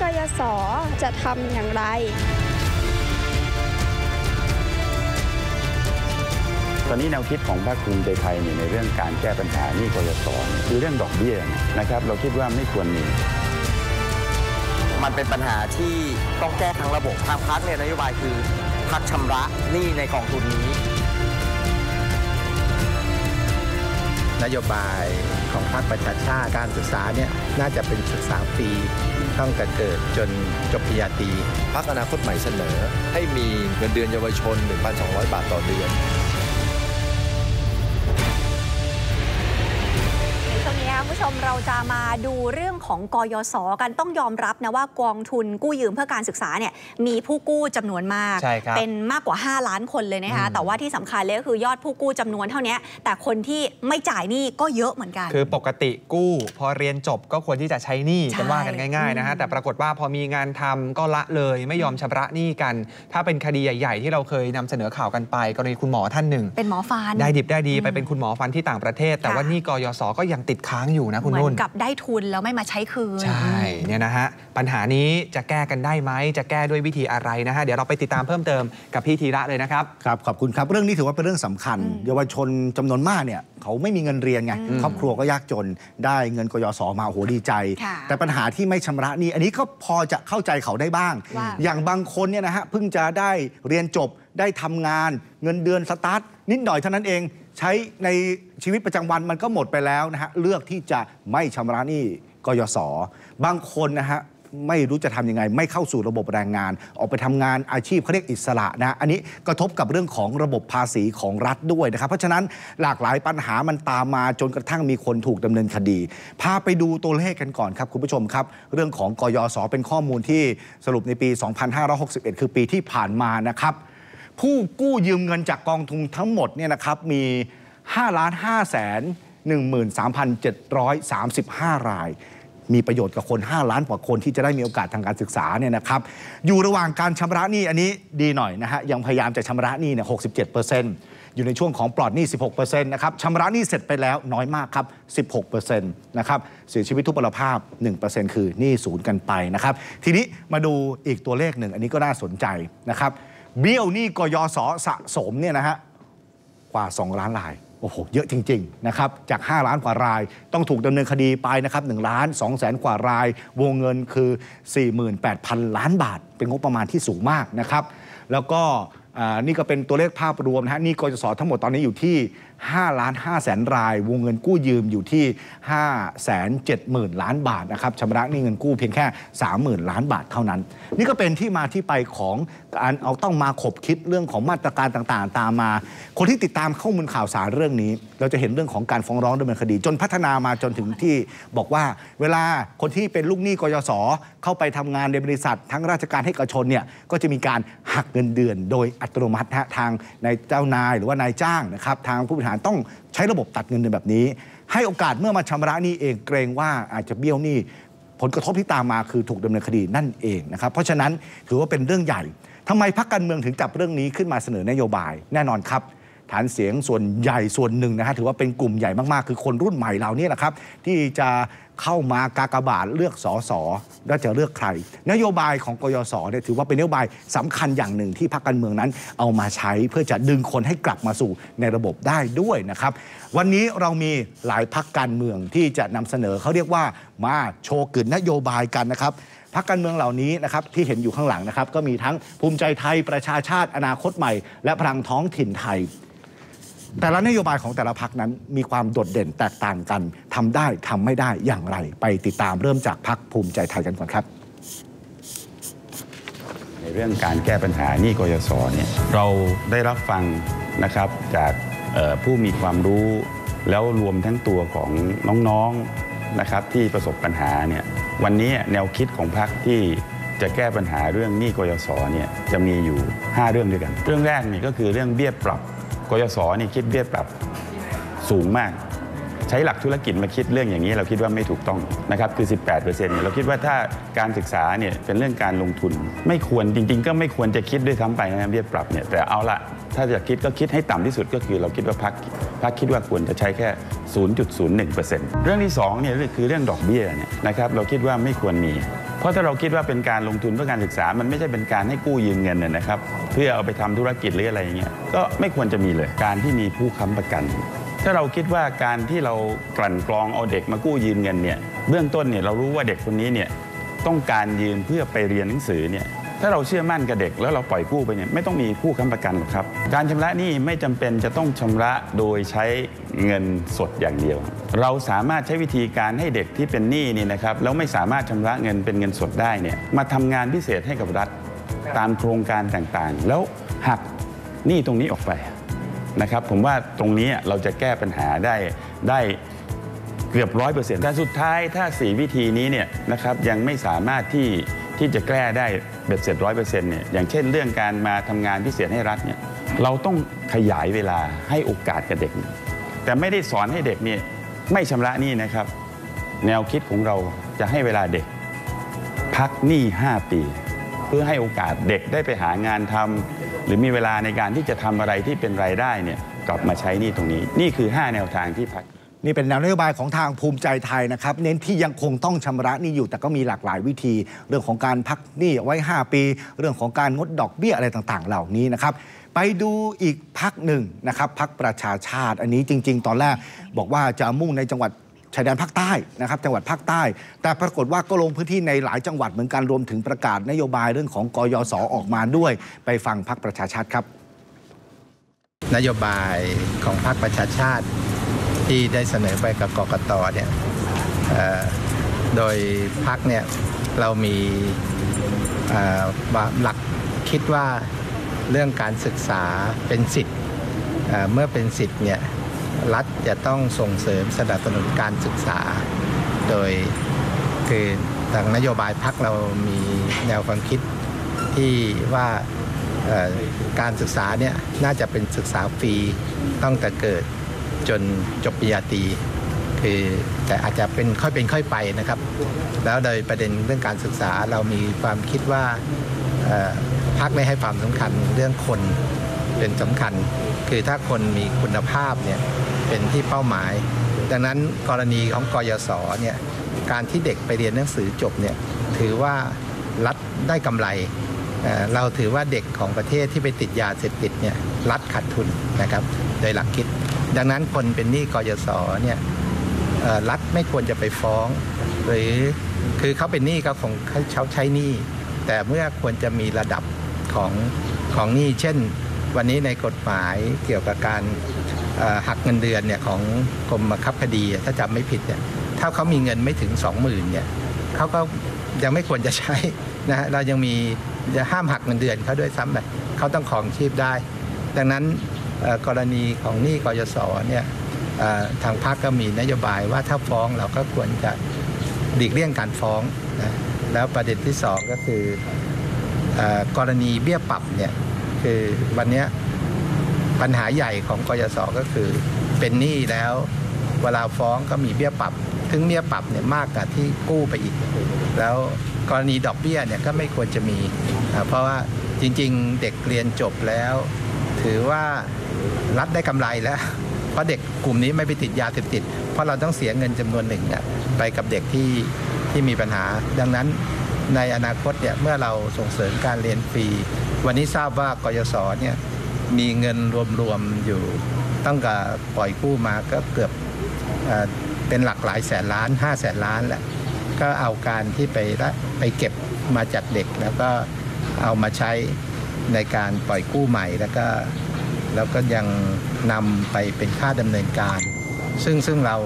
กยศจะทำอย่างไร ตอนนี้แนวคิดของภาคภูมิใจไทยเนี่ยในเรื่องการแก้ปัญหาหนี้กยศเนี่ยคือเรื่องดอกเบี้ยนะครับ เราคิดว่าไม่ควรมีมันเป็นปัญหาที่ต้องแก้ทั้งระบบทางพักเนี่ยนโยบายคือพักชำระหนี้ในกองทุนนี้ นโยบายของพรรคประชาชาติการศึกษาเนี่ยน่าจะเป็นศึกษาฟรี ตั้งแต่เกิดจนจบปริญญาตรีพักอนาคตใหม่เสนอ ให้มีเงินเดือนเยาวชน 1,200 บาทต่อเดือน ช่วงนี้คุณผู้ชมเราจะมาดูเรื่องของกยศกันต้องยอมรับนะว่ากองทุนกู้ยืมเพื่อการศึกษาเนี่ยมีผู้กู้จำนวนมากใช่ครับเป็นมากกว่า 5 ล้านคนเลยนะคะอืมแต่ว่าที่สำคัญเลยก็คือยอดผู้กู้จำนวนเท่านี้แต่คนที่ไม่จ่ายหนี้ก็เยอะเหมือนกัน คือปกติกู้ พอเรียนจบก็ควรที่จะใช้หนี้ใช่กันว่ากันง่ายๆนะฮะอืมแต่ปรากฏว่าพอมีงานทำก็ละเลยไม่ยอมชำระหนี้กัน ถ้าเป็นคดีใหญ่ ๆ ที่เราเคยนำเสนอข่าวกันไปกรณีคุณหมอท่านหนึ่งเป็นหมอฟันได้ดิบได้ดีอืมไปเป็นคุณหมอฟันที่ต่างประเทศ แต่ค่ะว่าหนี่กยศก็ยังติดค้างอยู่นะคุณเหมือนุ่นนกับได้ทุนแล้วไม่มาใช้คืน ใช่เนี่ยนะฮะปัญหานี้จะแก้กันได้ไหมจะแก้ด้วยวิธีอะไรนะฮะเดี๋ยวเราไปติดตามเพิ่มเติมกับพี่ธีระเลยนะครับครับขอบคุณครับเรื่องนี้ถือว่าเป็นเรื่องสำคัญอืมเยาวชนจำนวนมากเนี่ยเขาไม่มีเงินเรียนไงอืมครอบครัวก็ยากจนได้เงินกยศมาโอ้โหดีใจค่ะแต่ปัญหาที่ไม่ชำระหนี่อันนี้ก็พอจะเข้าใจเขาได้บ้างว่าอย่างบางคนเนี่ยนะฮะเพิ่งจะได้เรียนจบได้ทำงาน เงินเดือนสตาร์ทนิดหน่อยเท่านั้นเอง ใช้ในชีวิตประจำวันมันก็หมดไปแล้วนะฮะเลือกที่จะไม่ชำระหนี้กยศบางคนนะฮะไม่รู้จะทำยังไง ไม่เข้าสู่ระบบแรงงาน ออกไปทำงานอาชีพเขาเรียกอิสระนะ อันนี้กระทบกับเรื่องของระบบภาษีของรัฐด้วยนะครับ เพราะฉะนั้นหลากหลายปัญหามันตามมาจนกระทั่งมีคนถูกดำเนินคดี พาไปดูตัวเลขกันก่อนครับคุณผู้ชมครับ เรื่องของกยศเป็นข้อมูลที่สรุปในปี 2561 คือปีที่ผ่านมานะครับ ผู้กู้ยืมเงินจากกองทุนทั้งหมดเนี่ยนะครับมี 5 ล้าน5แสน13,735 ราย มีประโยชน์กับคน 5 ล้านกว่าคนที่จะได้มีโอกาสทางการศึกษาเนี่ยนะครับอยู่ระหว่างการชำระหนี้อันนี้ดีหน่อยนะฮะยังพยายามจะชำระหนี้เนี่ย67%อยู่ในช่วงของปลอดหนี้ 16%นะครับชำระหนี้เสร็จไปแล้วน้อยมากครับ 16%นะครับเสียชีวิตทุพพลภาพ 1%คือหนี้ศูนย์กันไปนะครับทีนี้มาดูอีกตัวเลขหนึ่ง อันนี้ก็น่าสนใจนะครับ เบี้ยวหนี้กยศสะสมเนี่ยนะฮะกว่า 2 ล้านรายโอ้โหเยอะจริงๆนะครับจาก 5 ล้านกว่าราย ต้องถูกดำเนินคดีไปนะครับ1ล้าน2แสนกว่าราย วงเงินคือ 48,000 ล้านบาท เป็นงบประมาณที่สูงมากนะครับ แล้วก็นี่ก็เป็นตัวเลขภาพรวมนะฮะนี่กยศทั้งหมดตอนนี้อยู่ที่5ล้าน5แสนราย วงเงินกู้ยืมอยู่ที่ 5 7 0 0 0 0 ล้านบาทนะครับชำระหนี้เงินกู้เพียงแค่ 30,000 ล้านบาทเท่านั้น นี่ก็เป็นที่มาที่ไปของการเอาต้องมาขบคิดเรื่องของมาตรการต่างๆ ตามมา คนที่ติดตามข้อมูลข่าวสารเรื่องนี้ เราจะเห็นเรื่องของการฟ้องร้องดำเนินคดี จนพัฒนามาจนถึงที่บอกว่า เวลาคนที่เป็นลูกหนี้กยศเข้าไปทำงานในบริษัท ทั้งราชการให้เอกชนเนี่ยก็จะมีการหักเงินเดือน โดยอัตโนมัติฮะทางนายเจ้านายหรือว่านายจ้างนะครับทางผู้ริหารต้องใช้ระบบตัดเงินเดือนแบบนี้ ให้โอกาสเมื่อมาชำระหนี้เองเกรงว่าอาจจะเบี้ยวหนี้ผลกระทบที่ตามมาคือถูกดำเนินคดีนั่นเองนะครับ เพราะฉะนั้นถือว่าเป็นเรื่องใหญ่ทำไมพรรคการเมืองถึงจับเรื่องนี้ขึ้นมาเสนอนโยบายแน่นอนครับ ฐานเสียงส่วนใหญ่ส่วนหนึ่งนะฮะถือว่าเป็นกลุ่มใหญ่มากๆ คือคนรุ่นใหม่เรานี่แหละครับ ที่จะเข้ามากากบาทเลือกสอสอแล้วจะเลือกใคร นโยบายของกยศเนี่ยถือว่าเป็นนโยบายสำคัญอย่างหนึ่งที่พรรคการเมืองนั้น เอามาใช้เพื่อจะดึงคนให้กลับมาสู่ในระบบได้ด้วยนะครับ วันนี้เรามีหลายพักการเมืองที่จะนำเสนอเขาเรียกว่ามาโชว์กึ่นนโยบายกันนะครับพรรคการเมืองเหล่านี้นะครับที่เห็นอยู่ข้างหลังนะครับก็มีทั้งภูมิใจไทยประชาชาติอนาคตใหม่ และพลังท้องถิ่นไทย แต่ละนโยบายของแต่ละพักนั้นมีความโดดเด่นแตกต่างกันทำได้ทำไม่ได้อย่างไร ไปติดตามเริ่มจากพักภูมิใจไทยกันก่อนครับ ในเรื่องการแก้ปัญหานี้กยศเนี่ยเราได้รับฟังนะครับจากผู้มีความรู้แล้วรวมทั้งตัวของน้องๆนะครับที่ประสบปัญหาเนี่ยวันนี้แนวคิดของพรรคที่จะแก้ปัญหาเรื่องหนี้กยศเนี่ยจะมีอยู่ 5 เรื่องด้วยกัน เรื่องแรกนี่ก็คือเรื่องเบี้ยปรับ กยศนี่คิดเบี้ยปรับสูงมาก ใช้หลักธุรกิจมาคิดเรื่องอย่างนี้เราคิดว่าไม่ถูกต้องนะครับคือ 18%เเราคิดว่าถ้าการศึกษาเนี่ยเป็นเรื่องการลงทุน ไม่ควรจริง ๆ ก็ไม่ควรจะคิดด้วยซ้ำไปนะเบี้ยปรับเนี่ยแต่เอาละถ้าจะคิดก็คิดให้ต่ำที่สุดก็คือเราคิดว่าพักพักคิดว่าควรจะใช้แค่ 0.01%เรื่องที่2เนี่ยคือเรื่องดอกเบี้ยเนี่ยนะครับเราคิดว่าไม่ควรมี ราะราะถ้าเราคิดว่าเป็นการลงทุนเพื่อการศึกษา มันไม่ใช่เป็นการให้กู้ยืมเงินนะนะครับ เพื่อเอาไปทำธุรกิจหรืออะไรอย่างเงี้ย ก็ไม่ควรจะมีเลย การที่มีผู้ค้ำประกัน ถ้าเราคิดว่าการที่เรากลั่นกรองเอาเด็กมากู้ยืมเงินเนี่ย เบื้องต้นเนี่ยเรารู้ว่าเด็กคนนี้เนี่ยต้องการยืมเพื่อไปเรียนหนังสือเนี่ย ถ้าเราเชื่อมั่นกับเด็กแล้วเราปล่อยกู้ไปเนี่ยไม่ต้องมีผู้ค้ำประกันหรอกครับ การชำระหนี้ไม่จำเป็นจะต้องชำระโดยใช้เงินสดอย่างเดียว เราสามารถใช้วิธีการให้เด็กที่เป็นหนี้นี่นะครับแล้วไม่สามารถชำระเงินเป็นเงินสดได้เนี่ยมาทำงานพิเศษให้กับรัฐตามโครงการต่างๆ แล้วหักหนี้ตรงนี้ออกไปนะครับผมว่าตรงนี้เราจะแก้ปัญหาได้ได้เกือบร้อยเปอร์เซ็นต์แต่สุดท้ายถ้า 4 วิธีนี้เนี่ยนะครับยังไม่สามารถที่ ที่จะแก้ได้เบ็ดเสร็จร้อยเปอร์เซ็นต์เนี่ยอย่างเช่นเรื่องการมาทำงานพิเศษให้รัฐเนี่ยเราต้องขยายเวลาให้โอกาสกับเด็ก แต่ไม่ได้สอนให้เด็กเนี่ยไม่ชำระหนี้นะครับ แนวคิดของเราจะให้เวลาเด็ก พักหนี้ 5 ปี เพื่อให้โอกาสเด็กได้ไปหางานทำหรือมีเวลาในการที่จะทำอะไรที่เป็นรายได้เนี่ยกลับมาใช้หนี้ตรงนี้ นี่คือ 5 แนวทางที่พัก นี่เป็นแนวนโยบายของทางภูมิใจไทยนะครับ เน้นที่ยังคงต้องชำระนี้อยู่แต่ก็มีหลากหลายวิธี เรื่องของการพักหนี้ไว้ 5 ปี เรื่องของการงดดอกเบี้ยอะไรต่างๆ เหล่านี้นะครับ ไปดูอีกพักหนึ่งนะครับพักประชาชาติ อันนี้จริง ๆ ตอนแรกบอกว่าจะมุ่งในจังหวัดชายแดนภาคใต้นะครับจังหวัดภาคใต้ แต่ปรากฏว่าก็ลงพื้นที่ในหลายจังหวัดเหมือนกันรวมถึงประกาศนโยบายเรื่องของกยศออกมาด้วย ไปฟังพักประชาชาติครับ นโยบายของพรรคประชาชาติ ที่ได้เสนอไปกับกกตเนี่ยโดยพรรคเนี่ยเรามีหลักคิดว่าเรื่องการศึกษาเป็นสิทธิ์เมื่อเป็นสิทธิ์เนี่ยรัฐจะต้องส่งเสริมสนับสนุนการศึกษา โดยคือทางนโยบายพรรคเรามีแนวความคิดที่ว่าการศึกษาเนี่ยน่าจะเป็นศึกษาฟรีตั้งแต่เกิด จนจบปริญญาตรีคือแต่อาจจะเป็นค่อยเป็นค่อยไปนะครับ แล้วโดยประเด็นเรื่องการศึกษาเรามีความคิดว่าพรรคได้ให้ความสำคัญเรื่องคนเป็นสำคัญ คือถ้าคนมีคุณภาพเนี่ยเป็นที่เป้าหมาย ดังนั้นกรณีของกยศเนี่ยการที่เด็กไปเรียนหนังสือจบเนี่ยถือว่ารัฐได้กำไรเเราถือว่าเด็กของประเทศที่ไปติดยาเสพติดเนี่ยรัฐขาดทุนนะครับ โดยหลักคิด ดังนั้นคนเป็นหนี้กยศเนี่ยรัฐไม่ควรจะไปฟ้อง หรือคือเขาเป็นหนี้ก็คงเขาใช้หนี้แต่เมื่อควรจะมีระดับของของหนี้เช่น วันนี้ในกฎหมายเกี่ยวกับการหักเงินเดือนเนี่ยของกรมบังคับคดีถ้าจำไม่ผิดเนี่ยถ้าเขามีเงินไม่ถึง 20,000เนี่ยเขาก็ยังไม่ควรจะใช้นะฮะเรายังมีจะห้ามหักเงินเดือนเขาด้วยซ้ำไปเขาต้องของชีพได้ ดังนั้น กรณีของหนี้กยศเนี่ยทางพรรคก็มีนโยบายว่าถ้าฟ้องเราก็ควรจะหลีกเลี่ยงการฟ้องนะแล้วประเด็นที่สองก็คืออกรณีเบี้ยปรับเนี่ยคือวันเนี้ยปัญหาใหญ่ของกยศก็คือเป็นหนี้แล้วเวลาฟ้องก็มีเบี้ยปรับ ถึงเบี้ยปรับเนี่ยมากกว่าที่กู้ไปอีก แล้วกรณีดอกเบี้ยเนี่ยก็ไม่ควรจะมี เพราะว่าจริง ๆ เด็กเรียนจบแล้ว ถือว่า รัฐได้กำไรแล้ว เพราะเด็กกลุ่มนี้ไม่ไปติดยาเสพติด เพราะเราต้องเสียเงินจำนวนหนึ่งเนี่ยไปกับเด็กที่ที่มีปัญหา ดังนั้นในอนาคตเนี่ยเมื่อเราส่งเสริมการเรียนฟรี วันนี้ทราบว่ากยศเนี่ยมีเงินรวมๆอยู่ตั้งแต่ปล่อยกู้มาก็เกือบเอ่อเป็นหลักหลายแสนล้าน5แสนล้านแหละก็เอาการที่ไปไปเก็บมาจากเด็กแล้วก็เอามาใช้ในการปล่อยกู้ใหม่แล้วก็ แล้วก็ยังนำไปเป็นค่าดำเนินการ ซึ่งซึ่งเรา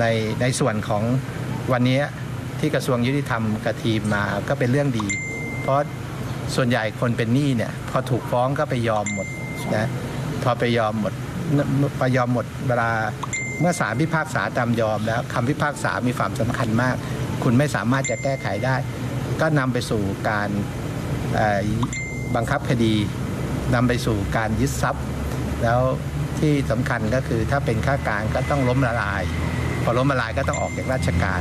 ในในส่วนของวันนี้ที่กระทรวงยุติธรรมกับทีมมาก็เป็นเรื่องดี เพราะส่วนใหญ่คนเป็นหนี้เนี่ยพอถูกฟ้องก็ไปยอมหมดนะพอไปยอมหมดไปยอมหมดเวลาเมื่อศาลพิพากษาตามยอมแล้วคำพิพากษามีความสำคัญมาก คุณไม่สามารถจะแก้ไขได้ ก็นำไปสู่การบังคับคดี นำไปสู่การยึดทรัพย์ แล้วที่สำคัญก็คือถ้าเป็นข้าการก็ต้องล้มละลาย พอล้มละลายก็ต้องออกจากราชการ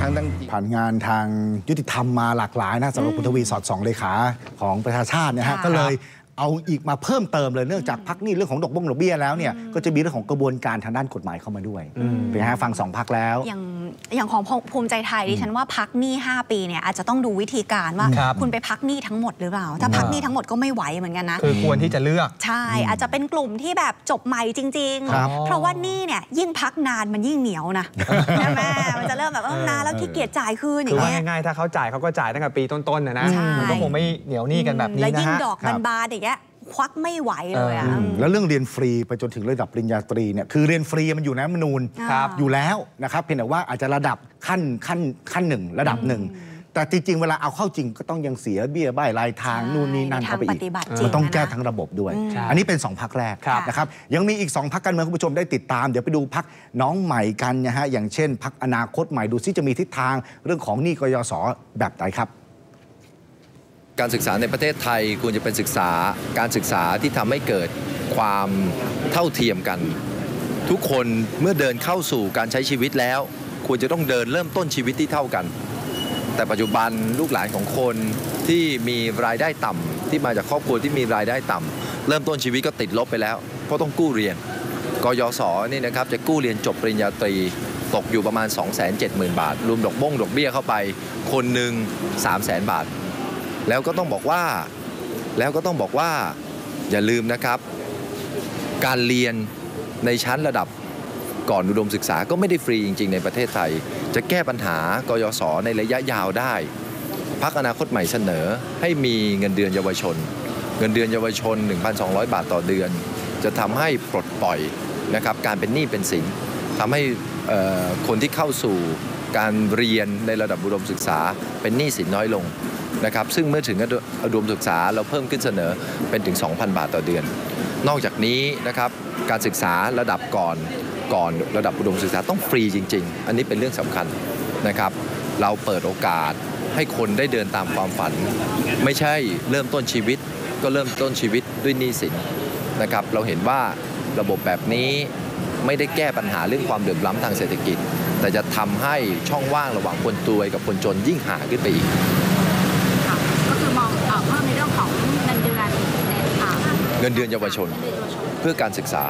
ทั้งทั้งที่ผ่านงานทางยุติธรรมมาหลากหลายนะสำหรับคุณทวีสอดส่องเลขาของประชาชาตินะฮะค่ะก็เลย เอาอีกมาเพิ่มเติมเลยเนื่องจากพักหนี้เรื่องของดอกบงดอกเบี้ยแล้วเนี่ยก็จะมีเรื่องของกระบวนการทางด้านกฎหมายเข้ามาด้วยเป็นไงฮะฟังสองพักแล้ว อย่างอย่างของภูมิใจไทยดิฉันว่าพักหนี้5 ปีเนี่ยอาจจะต้องดูวิธีการว่าครับคุณไปพักหนี้ทั้งหมดหรือเปล่า ถ้าพักหนี้ทั้งหมดก็ไม่ไหวเหมือนกันนะคือควรที่จะเลือกใช่ อาจจะเป็นกลุ่มที่แบบจบใหม่จริงครับๆเพราะว่าหนี่เนี่ยยิ่งพักนานมันยิ่งเหนียวนะใช่ไหมมันจะเริ่มแบบว่าเออนานแล้วขี้เกียจจ่ายคืนอคือย่างว่าเงี้ยง่ายๆถ้าเขาจ่ายเขาก็จ่ายตั้งแต่ปีต้นๆนะนะใช่มันก็คงไม่เหนียวหนี้กันแบบนี้แล้วนะยิ่งฮะดอกครับบานๆอย่างเงี้ย ควักไม่ไหวเลยอะเอออืมแล้วเรื่องเรียนฟรีไปจนถึงระดับปริญญาตรีเนี่ยคือเรียนฟรีมันอยู่ในรัฐธรรมนูญครับอยู่แล้วนะครับเพียงแต่ว่าอาจจะระดับขั้นขั้นขั้นหนึ่งระดับหนึ่งแต่จริงๆ เวลาเอาเข้าจริงก็ต้องยังเสียเบี้ยบ้ายรายทางใช่นู่นนี่นั่นในทางเข้าไปอีกปฏิบัติจริงมันต้องอะนะแก้ทั้งระบบด้วยอืมใช่อันนี้เป็น 2พักแรกครับนะครับยังมีอีก 2พักการเมืองคุณผู้ชมได้ติดตาม เดี๋ยวไปดูพักน้องใหม่กันนะฮะอย่างเช่นพักอนาคตใหม่ดูซิจะมีทิศทางเรื่องของหนี้กยศแบบไหนครับ การศึกษาในประเทศไทยควรจะเป็นศึกษาการศึกษาที่ทำให้เกิดความเท่าเทียมกัน ทุกคนเมื่อเดินเข้าสู่การใช้ชีวิตแล้ว ควรจะต้องเดินเริ่มต้นชีวิตที่เท่ากัน แต่ปัจจุบันลูกหลานของคนที่มีรายได้ต่ำที่มาจากครอบครัวที่มีรายได้ต่ำเริ่มต้นชีวิตก็ติดลบไปแล้ว เพราะต้องกู้เรียนกยศนี่นะครับจะกู้เรียนจบปริญญาตรีตกอยู่ประมาณ 270,000 บาท รวมดอกบ้งดอกเบี้ยเข้าไป คนหนึ่ง300,000 บาท แล้วก็ต้องบอกว่า แล้วก็ต้องบอกว่า อย่าลืมนะครับ การเรียนในชั้นระดับก่อนอุดมศึกษาก็ไม่ได้ฟรีจริง ๆ ในประเทศไทย จะแก้ปัญหากยศในระยะยาวได้พักอนาคตใหม่เสนอให้มีเงินเดือนเยาวชน เงินเดือนเยาวชน 1,200 บาทต่อเดือน จะทำให้ปลดปล่อยนะครับการเป็นหนี้เป็นสินทำให้คนที่เข้าสู่การเรียนในระดับอุดมศึกษาเป็นหนี้สินน้อยลง นะครับซึ่งเมื่อถึงอุดมศึกษาเราเพิ่มขึ้นเสนอเป็นถึง 2,000 บาทต่อเดือน นอกจากนี้นะครับการศึกษาระดับก่อนก่อนระดับอุดมศึกษาต้องฟรีจริง ๆ อันนี้เป็นเรื่องสำคัญนะครับเราเปิดโอกาสให้คนได้เดินตามความฝัน ไม่ใช่เริ่มต้นชีวิต ก็เริ่มต้นชีวิตด้วยหนี้สินนะครับเราเห็นว่าระบบแบบนี้ไม่ได้แก้ปัญหาเรื่องความเหลื่อมล้ำทางเศรษฐกิจ แต่จะทำให้ช่องว่างระหว่างคนรวยกับคนจนยิ่งห่างขึ้นไปอีก ค่ะก็คือมองเอ่อเพิ่มในเรื่องของเงินเดือนในค่ะเงินเดือนเยาวชนเงินเดือนเยาวชนเพื่อการศึกษา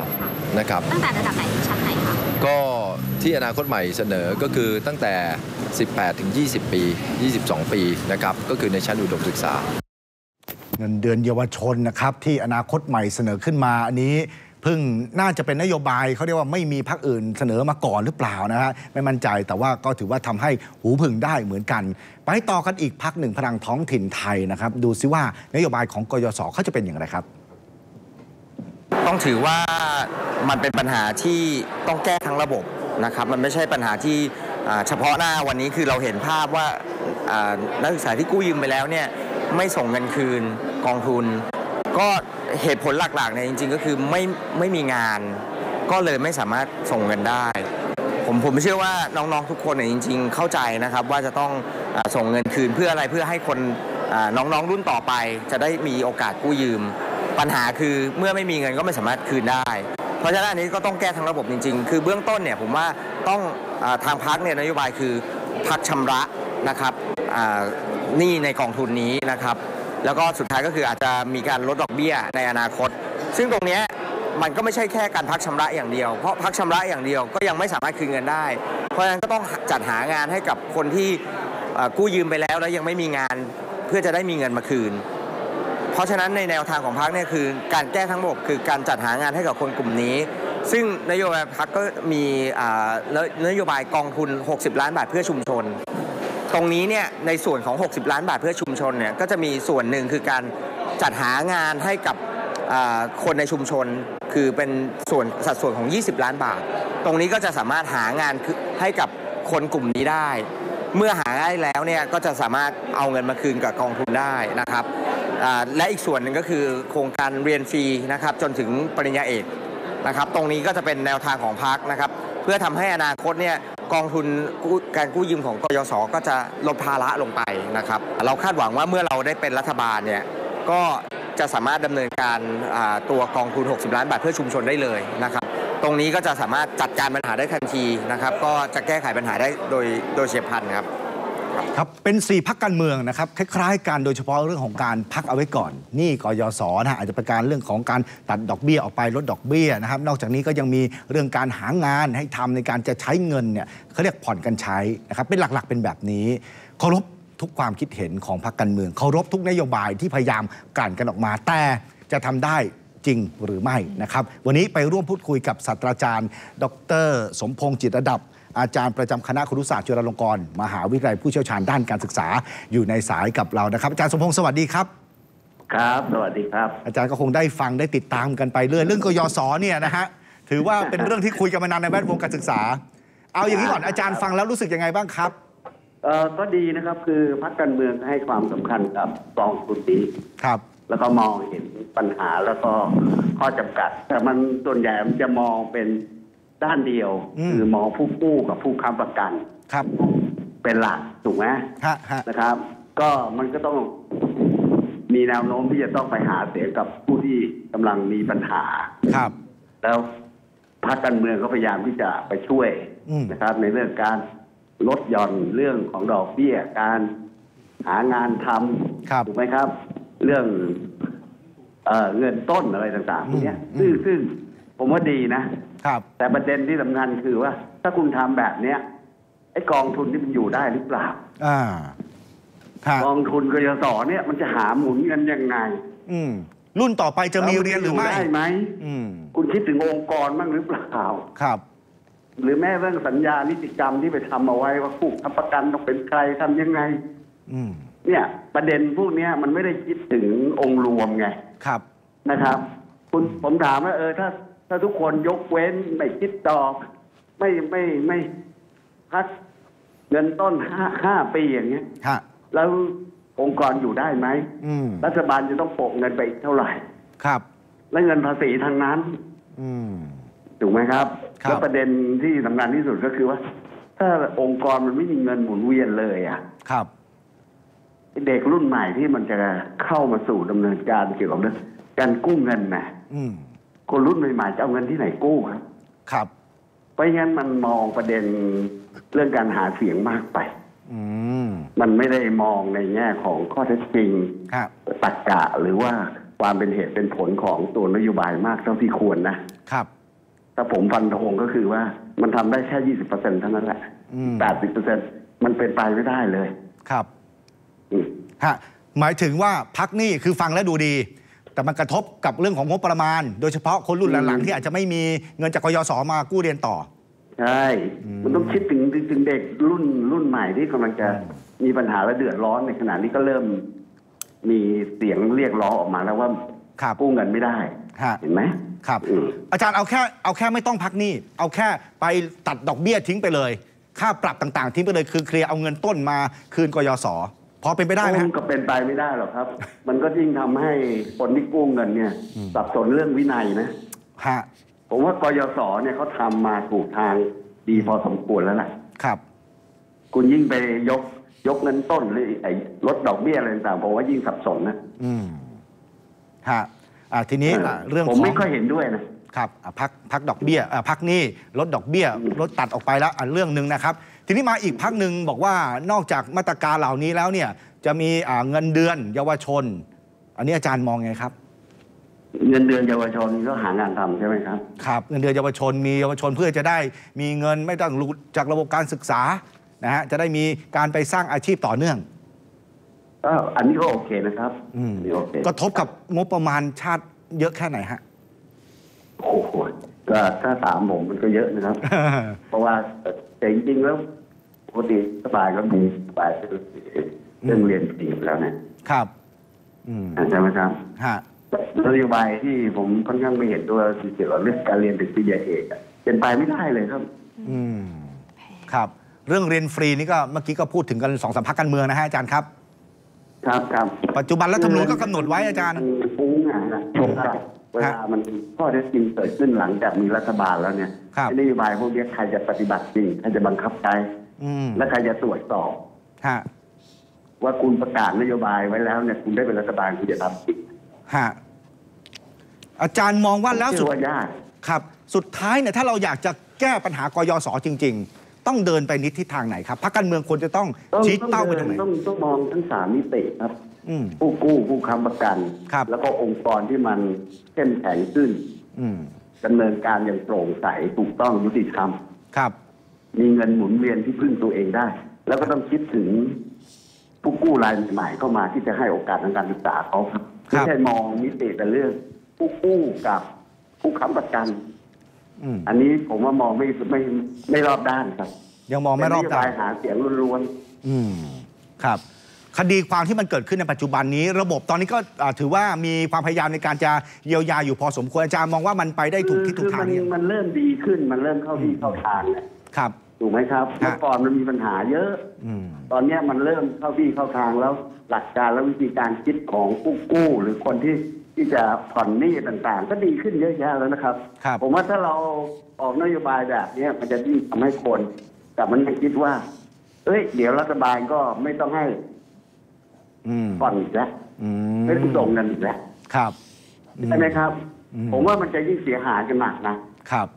นะครับตั้งแต่ระดับไหนถึงชั้นไหนคะก็ที่อนาคตใหม่เสนอก็คือตั้งแต่ 18 ถึง 20 ปี 22 ปีนะครับก็คือในชั้นอุดมศึกษา เงินเดือนเยาวชนนะครับที่อนาคตใหม่เสนอขึ้นมาอันนี้เพิ่งน่าจะเป็นนโยบายเขาเรียกว่าไม่มีพรรคอื่นเสนอมาก่อนหรือเปล่านะฮะไม่มั่นใจแต่ว่าก็ถือว่าทำให้หูผึ่งได้เหมือนกัน ไปต่อกันอีกพักหนึ่งพลังท้องถิ่นไทยนะครับดูซิว่านโยบายของกยศเขาจะเป็นอย่างไรครับ ต้องถือว่ามันเป็นปัญหาที่ต้องแก้ทั้งระบบนะครับมันไม่ใช่ปัญหาที่เฉพาะหน้าวันนี้คือเราเห็นภาพว่านักศึกษาที่กู้ยืมไปแล้วเนี่ยไม่ส่งเงินคืนกองทุน ก็เหตุผลหลักๆเนี่ยจริง ๆ ก็คือไม่ไม่มีงาน ก็เลยไม่สามารถส่งเงินได้ ผมผมเชื่อว่าน้องๆทุกคนเนี่ยจริง ๆ เข้าใจนะครับว่าจะต้องอส่งเงินคืนเพื่ออะไรเพื่อให้คนน้องๆรุ่นต่อไป จะได้มีโอกาสกู้ยืม ปัญหาคือเมื่อไม่มีเงินก็ไม่สามารถคืนได้ เพราะฉะนั้นอันนี้ก็ต้องแก้ทั้งระบบจริง ๆ คือเบื้องต้นเนี่ยผมว่าต้องอทางพักเนี่ยนโยบายคือพักชำระนะครับหนี้ในกองทุนนี้นะครับ แล้วก็สุดท้ายก็คืออาจจะมีการลดดอกเบี้ยในอนาคต ซึ่งตรงนี้มันก็ไม่ใช่แค่การพักชำระอย่างเดียว เพราะพักชำระอย่างเดียวก็ยังไม่สามารถคืนเงินได้ เพราะฉะนั้นก็ต้องจัดหางานให้กับคนที่กู้ยืมไปแล้วแล้วยังไม่มีงานเพื่อจะได้มีเงินมาคืน เพราะฉะนั้นในแนวทางของพรรคเนี่ยคือ การแก้ทั้งระบบคือการจัดหางานให้กับคนกลุ่มนี้ ซึ่งนโยบายพรรคก็มีนโยบายกองทุน 60 ล้านบาทเพื่อชุมชน ตรงนี้เนี่ยในส่วนของ 60 ล้านบาทเพื่อชุมชนเนี่ยก็จะมีส่วนหนึ่งคือการจัดหางานให้กับคนในชุมชนคือเป็นส่วนสัดส่วนของ 20 ล้านบาท ตรงนี้ก็จะสามารถหางานคือให้กับคนกลุ่มนี้ได้ เมื่อหาได้แล้วเนี่ยก็จะสามารถเอาเงินมาคืนกับกองทุนได้นะครับและอีกส่วนหนึ่งก็คือโครงการเรียนฟรีนะครับจนถึงปริญญาเอกนะครับ ตรงนี้ก็จะเป็นแนวทางของพรรคนะครับ เพื่อทำให้อนาคตเนี่ยกองทุนการกู้ยืมของกยศก็จะลดภาระลงไปนะครับเราคาดหวังว่าเมื่อเราได้เป็นรัฐบาลเนี่ยก็จะสามารถดำเนินการตัวกองทุน 60 ล้านบาทเพื่อชุมชนได้เลยนะครับ ตรงนี้ก็จะสามารถจัดการปัญหาได้ทันทีนะครับ ก็จะแก้ไขปัญหาได้โดยโดยเฉียบพลันครับ ครับเป็น 4พักการเมืองนะครับคล้ายๆกันโดยเฉพาะเรื่องของการพักเอาไว้ก่อน นี่กยศนะฮะอาจจะเป็นการเรื่องของการตัดดอกเบี้ยออกไปลดดอกเบี้ยนะครับนอกจากนี้ก็ยังมีเรื่องการหางานให้ทำในการจะใช้เงินเนี่ยเขาเรียกผ่อนกันใช้นะครับเป็นหลักๆเป็นแบบนี้เคารพทุกความคิดเห็นของพรรคการเมืองเคารพทุกนโยบายที่พยายามกันกันออกมา แต่จะทำได้จริงหรือไม่นะครับวันนี้ไปร่วมพูดคุยกับศาสตราจารย์ ดร สมพงษ์จิตรระดับ อาจารย์ประจำคณะครุศาสตร์จุฬาลงกรณ์มหาวิทยาลัยผู้เชี่ยวชาญด้านการศึกษาอยู่ในสายกับเรานะครับ อาจารย์สมพงษ์สวัสดีครับครับ สวัสดีครับ อาจารย์ก็คงได้ฟังได้ติดตามกันไปเรื่อยเรื่องกยศเนี่ยนะฮะถือว่าเป็นเรื่องที่คุยกันมานานในแวดวงการศึกษา เอาอย่างนี้ก่อนอาจารย์ฟังแล้วรู้สึกยังไงบ้างครับเอ่อก็ดีนะครับคือพรรคการเมืองให้ความสำคัญกับกองทุนนี้ครับ แล้วก็มองเห็นปัญหาแล้วก็ข้อจำกัด แต่มันส่วนใหญ่มันจะมองเป็น ด้านเดียว อืม คือมองผู้กู้กับผู้ค้ำประกัน ครับ เป็นหลักถูกไหมฮะฮะนะครับ ก็มันก็ต้องมีแนวโน้มที่จะต้องไปหาเสียงกับผู้ที่กำลังมีปัญหา ครับ แล้วพรรคการเมืองก็พยายามที่จะไปช่วยอืม นะครับ ในเรื่องการลดหย่อนเรื่องของดอกเบี้ยการหางานทครับำถูกไหมครับ เรื่องเอ่อเงินต้นอะไรต่างๆพวกเนี้ยซึ่งซึ่งผมว่าดีนะ ครับแต่ประเด็นที่สำคัญคือว่า ถ้าคุณทำแบบเนี้ยไอ้กองทุนที่มันอยู่ได้หรือเปล่า อ่าฮะกองทุนกยศเนี่ยมันจะหาหมุนเงินยังไงอืม รุ่นต่อไปจะมีเรียนหรือไม่ แล้วนจะยู่ได้ไหม อืม คุณคิดถึงองค์กรบ้างหรือเปล่า ครับ หรือแม้เรื่องสัญญานิติกรรมที่ไปทำเอาไว้ว่าผู้ค้ำประกันต้องเป็นใครทำยังไง อืม เนี่ย ประเด็นพวกเนี้ยมันไม่ได้คิดถึงองค์รวมไง ครับ นะครับ คุณผมถามว่าเออถ้า ถ้าทุกคนยกเว้นไม่คิดดอกไม่ไม่ไม่พักเงินต้นห้าห้าปีอย่างเงี้ยฮะแล้วองค์กรอยู่ได้ไหมอืมรัฐบาลจะต้องโปะเงินไปอีกเท่าไหร่ ครับ และเงินภาษีทางนั้น อืม ถูกไหมครับ ครับ แล้วประเด็นที่สำคัญที่สุดก็คือว่า ถ้าองค์กรมันไม่มีเงินหมุนเวียนเลยอะ ครับ เด็กรุ่นใหม่ที่มันจะเข้ามาสู่ดำเนินการเกี่ยวกับเรื่องการกู้เงินนะอืม คนรุ่นใหม่ๆจะเอาเงินที่ไหนกู้ครับ ครับ เพราะงั้นมันมองประเด็นเรื่องการหาเสียงมากไป อืม มันไม่ได้มองในแง่ของข้อเท็จจริงฮะตรรกะหรือว่าความเป็นเหตุเป็นผลของตัวนโยบายมากเท่าที่ควรนะครับ ถ้าผมฟันธงก็คือว่ามันทำได้แค่ยี่สิบเปอร์เซ็นเท่านั้นแหละอืม แปดสิบเปอร์เซ็นมันเป็นไปไม่ได้เลย ครับ อืม ฮะ หมายถึงว่าพักหนี่คือฟังแล้วดูดี แต่มันกระทบกับเรื่องของงบประมาณ โดยเฉพาะคนรุ่นหลังๆที่อาจจะไม่มีเงินจากกยศมากู้เรียนต่อ ใช่ มันต้องคิดถึงถึงเด็กรุ่นรุ่นใหม่ที่กำลังจะมีปัญหาและเดือดร้อนในขณะนี้ก็เริ่ม มีเสียงเรียกร้องออกมาแล้วว่าครับกู้เงินไม่ได้ฮะเห็นไหมครับอืมอาจารย์เอาแค่เอาแค่ไม่ต้องพักหนี้เอาแค่ไปตัดดอกเบี้ยทิ้งไปเลย ค่าปรับต่างๆ ทิ้งไปเลยคือเคลียร์เอาเงินต้นมาคืนกยศ พอเป็นไปได้ไหมคฮะงก็เป็นไปไม่ได้หรอกครับ มันก็ยิ่งทำให้คนที่กู้เงินเนี่ยสับสนเรื่องวินัยนะฮะผมว่ากยศเนี่ยเขาทำมาถูกทางดีพอสมควรแล้วล่ะครับ คุณยิ่งไปยกยกเงินต้นหรือไอ้ลดดอกเบี้ยอะไรต่างๆผมว่ายิ่งสับสนนะอืมฮะอ่าทีนี้อะเรื่องผมของไม่ค่อยเห็นด้วยนะครับอะพักพักดอกเบี้ยอะพักหนี้ลดดอกเบี้ยลดตัดออกไปแล้วอะเรื่องหนึ่งนะครับ ทีนี้มาอีกพักหนึ่งบอกว่านอกจากมาตรการเหล่านี้แล้วเนี่ย จะมีอ่าเงินเดือนเยาวชน อันนี้อาจารย์มองไงครับ เงินเดือนเยาวชนก็หางานทำใช่ไหมครับครับเงินเดือนเยาวชนมีเยาวชนเพื่อจะได้มีเงินไม่ต้องรู้จากระบบการศึกษานะฮะจะได้มีการไปสร้างอาชีพต่อเนื่องก็อันนี้ก็โอเคนะครับอืมอันนี้โอเคกระทบกับงบประมาณชาติเยอะแค่ไหนฮะโอ้โหก็ถ้าถามผมมันก็เยอะนะครับ เพราะว่าแต่จริงๆแล้ว ปกติสบายก็มีสบายเรื่องเรียนฟรีอยู่แล้วเนี่ยครับ อืมใช่ไหมครับฮะนโยบายที่ผมค่อนข้างไม่เห็นด้วยคือเกี่ยวกับเรื่องการเรียนเป็นปริญญาเอกอะเป็นไปไม่ได้เลยครับ อืมครับ เรื่องเรียนฟรีนี่ก็เมื่อกี้ก็พูดถึงกันสองสามพักการเมืองนะฮะอาจารย์ครับ ครับครับปัจจุบันรัฐธรรมนูญก็กำหนดไว้อาจารย์มันฟุ้งอะนะผมครับเวลามันข้อเท็จจริงเกิดขึ้นหลังจากมีรัฐบาลแล้วเนี่ยครับไอ้นโยบายพวกนี้ใครจะปฏิบัติจริงใครจะบังคับใช้อืม และใครจะตรวจสอบฮะว่าคุณประกาศนโยบายไว้แล้วเนี่ยคุณได้เป็นรัฐบาลคุณจะทำจริงฮะอาจารย์มองว่าแล้วสุเชื่ดอว่ายากครับ สุดท้ายเนี่ยถ้าเราอยากจะแก้ปัญหากยศจริง ๆ ต้องเดินไปนิทิศทางไหนครับพรรคการเมืองควรจะต้องต้องชี้ต้องเป้าไปเดิตรงไหนต้องต้องมองทั้งสามมิติครับอืมผู้กู้ผู้ค้ำประกันครับแล้วก็องค์กรที่มันเข้มแข็งขึ้นอืมดำเนินการอย่างโปร่งใสถูกต้องยุติธรรมครับ มีเงินหมุนเวียนที่พึ่งตัวเองได้ แล้วก็ต้องคิดถึงผู้กู้รายใหม่เข้ามาที่จะให้โอกาสทางการศึกษาเขาครับครับไม่ใช่มองมิติแต่เรื่อง ผู้กู้กับผู้ค้ำประกันอืมอันนี้ผมว่ามองไม่ไม่ไม่รอบด้านครับ ยังมองไม่รอบเป็นนโยด้าบานยหาเสียงล้วนอืมครับ คดีความที่มันเกิดขึ้นในปัจจุบันนี้ ระบบตอนนี้ก็อ่าถือว่ามีความพยายามในการจะเยียวยาอยู่พอสมควรอาจารย์มองว่ามันไปได้ๆถูกคือที่ถูคืกอทามังนหรือยังมันเริ่มดีขึ้นมันเริ่มเข้าที่เข้าทางเนี่ย ครับ ถูกไหมครับฮะเมื่อก่อนมันมีปัญหาเยอะอืมตอนเนี้ยมันเริ่มเข้าที่เข้าทางแล้วหลักการและวิธีการคิดของผู้กู้ หรือคนที่ที่จะผ่อนหนี้ต่างๆ ก็ดีขึ้นเยอะแยะแล้วนะครับครับผมว่าถ้าเราออกนโยบายแบบเนี้ยมันจะยิ่งทำให้คนกลับมันยังคิดว่า เอ้ย เดี๋ยวรัฐบาลก็ไม่ต้องให้อืมผ่อนอีกแล้วอืไม่ต้องส่งเงินอีกแล้วครับอืใช่ไหมครับอืมผมว่ามันจะยิ่งเสียหายกันหนักนะครับ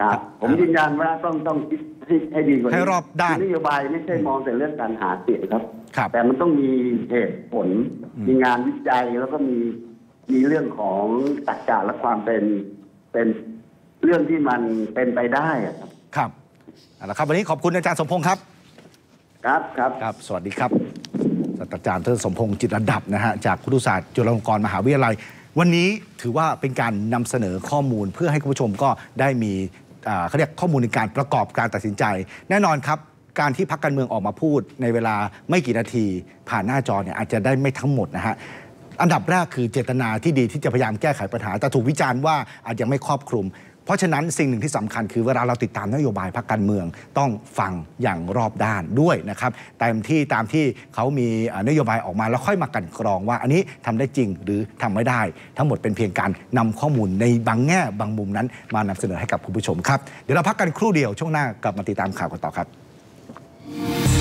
ครับครับ ผมยืนยันว่าต้องต้องคิดให้ให้ดีกว่านี้ให้รอบด้านคืนโยบายไม่ใช่มองแต่เรื่องการหาเสียงครับ ครับ แต่มันต้องมีเหตุผลอืมมีงานวิจัยแล้วก็มีมีเรื่องของตรรกะและความเป็นเป็นเรื่องที่มันเป็นไปได้อะครับ ครับเอาละครับ วันนี้ขอบคุณอาจารย์สมพงษ์ครับ ครับครับ ครับ สวัสดีครับศาสตราจารย์ดรสมพงษ์จิตระดับนะฮะจากครุศาสตร์จุฬาลงกรณ์มหาวิทยาลัย วันนี้ถือว่าเป็นการนำเสนอข้อมูลเพื่อให้คุณผู้ชมก็ได้มีอ่า เขาเรียกข้อมูลในการประกอบการตัดสินใจ แน่นอนครับการที่พักการเมืองออกมาพูดในเวลาไม่กี่นาที ผ่านหน้าจอเนี่ยอาจจะได้ไม่ทั้งหมดนะฮะอันดับแรกคือเจตนาที่ดีที่จะพยายามแก้ไขปัญหา แต่ถูกวิจารณ์ว่าอาจจะไม่ครอบคลุม เพราะฉะนั้นสิ่งหนึ่งที่สำคัญคือเวลาเราติดตามนโยบายพรรคการเมืองต้องฟังอย่างรอบด้านด้วยนะครับตามที่ตามที่เขามีนโยบายออกมาแล้วค่อยมากันกรองว่าอันนี้ทำได้จริงหรือทำไม่ได้ ทั้งหมดเป็นเพียงการนำข้อมูลในบางแง่บางมุมนั้น มานำเสนอให้กับคุณผู้ชมครับ เดี๋ยวเราพักกันครู่เดียวช่วงหน้ากลับมาติดตามข่าวกันต่อครับ